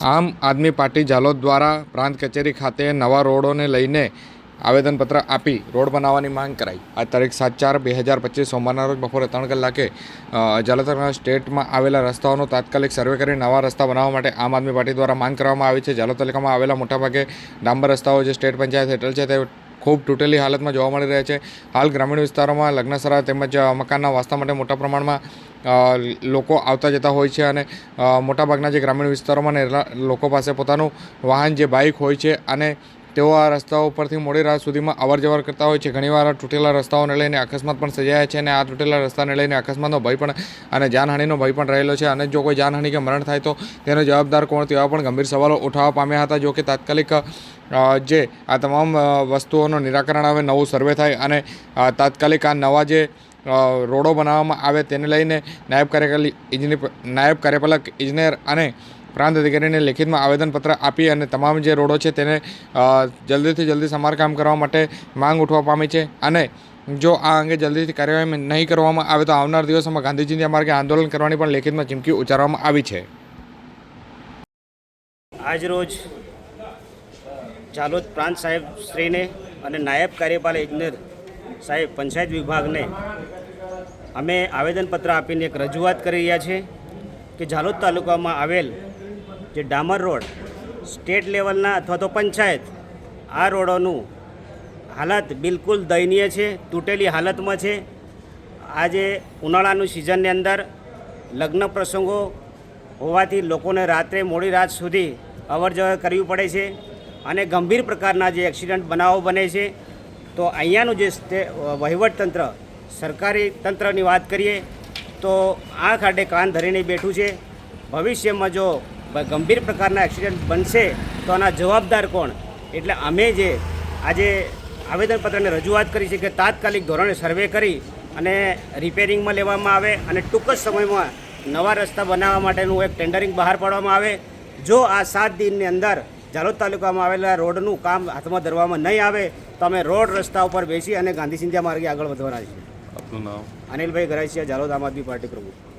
આમ આદમી પાર્ટી ઝાલોદ દ્વારા પ્રાંત કચેરી ખાતે નવા રોડોને લઈને આવેદનપત્ર આપી રોડ બનાવવાની માંગ કરાઈ. આ તારીખ સાત ચાર બે હજાર પચીસ સોમવારના રોજ બપોરે ત્રણ કલાકે અ, સ્ટેટમાં આવેલા રસ્તાઓનો તાત્કાલિક સર્વે કરી નવા રસ્તા બનાવવા માટે આમ આદમી પાર્ટી દ્વારા માંગ કરવામાં આવી છે. ઝાલોદ તાલુકામાં આવેલા મોટાભાગે ડાંબર રસ્તાઓ જે સ્ટેટ પંચાયત હેઠળ છે તે ખૂબ તૂટેલી હાલતમાં જોવા મળી રહ્યા છે. હાલ ગ્રામીણ વિસ્તારોમાં લગ્નસરા તેમજ મકાનના વાસ્તા માટે મોટા પ્રમાણમાં લોકો આવતા જતા હોય છે અને મોટાભાગના જે ગ્રામીણ વિસ્તારોમાં લોકો પાસે પોતાનું વાહન, જે બાઇક હોય છે અને તેઓ આ રસ્તાઓ પરથી મોડી રાત સુધીમાં અવર જવર કરતા હોય છે. ઘણીવાર આ તૂટેલા રસ્તાઓને લઈને અકસ્માત પણ સર્જાયા છે અને આ તૂટેલા રસ્તાને લઈને અકસ્માતનો ભય પણ અને જાનહાનિનો ભય પણ રહેલો છે. અને જો કોઈ જાનહાનિ કે મરણ થાય તો તેનો જવાબદાર કોણ તેવા પણ ગંભીર સવાલો ઉઠાવવા પામ્યા હતા. જો કે તાત્કાલિક જે આ તમામ વસ્તુઓનું નિરાકરણ આવે, નવું સર્વે થાય અને તાત્કાલિક આ નવા જે રોડો બનાવવામાં આવે તેને લઈને નાયબ કાર્યકારી ઇજનેર, નાયબ કાર્યપાલક, ઇજનેર અને પ્રાંત અધિકારીને લેખિતમાં આવેદનપત્ર આપી અને તમામ જે રોડો છે તેને જલ્દીથી જલ્દી સમારકામ કરવા માટે માંગ ઉઠવા પામી છે. અને જો આ અંગે જલ્દીથી કાર્યવાહી નહીં કરવામાં આવે તો આવનાર દિવસોમાં આ માર્ગે આંદોલન કરવાની પણ લેખિતમાં ચીમકી ઉચ્ચારવામાં આવી છે. આજરોજ જાલોદ પ્રાંત સાહેબ શ્રીને અને નાયબ કાર્યપાલક ઇજનેર સાહેબ પંચાયત વિભાગને અમે આવેદનપત્ર આપીને એક રજૂઆત કરી રહ્યા છે કે જાલોદ તાલુકામાં આવેલ જે ડામર રોડ, સ્ટેટ લેવલના અથવા તો પંચાયત, આ રોડોનું હાલત બિલકુલ દયનીય છે, તૂટેલી હાલતમાં છે. આજે ઉનાળાનું સિઝનની અંદર લગ્ન પ્રસંગો હોવાથી લોકોને રાત્રે મોડી રાત સુધી અવર જવર કરવી પડે છે અને ગંભીર પ્રકારના જે એક્સિડન્ટ બનાવો બને છે. તો અહીંયાનું જે વહીવટતંત્ર સરકારી તંત્રની વાત કરીએ તો આ ખાડે કાન ધરીને બેઠું છે. ભવિષ્યમાં જો ગંભીર પ્રકારના એક્સિડન્ટ બનશે તો આના જવાબદાર કોણ? એટલે અમે જે આજે આવેદનપત્રને રજૂઆત કરી છે કે તાત્કાલિક ધોરણે સર્વે કરી અને રિપેરિંગમાં લેવામાં આવે અને ટૂંક જ સમયમાં નવા રસ્તા બનાવવા માટેનું એક ટેન્ડરિંગ બહાર પાડવામાં આવે. જો આ સાત દિનની અંદર ઝાલોદ તાલુકામાં આવેલા રોડનું કામ હાથમાં ધરવામાં નહીં આવે તો અમે રોડ રસ્તા ઉપર બેસી અને ગાંધી સિંધિયા માર્ગે આગળ વધવાના છીએ. આપનું નામ? અનિલભાઈ ગરાસિયા ઝાલોદ આમ આદમી પાર્ટી પ્રમુખ.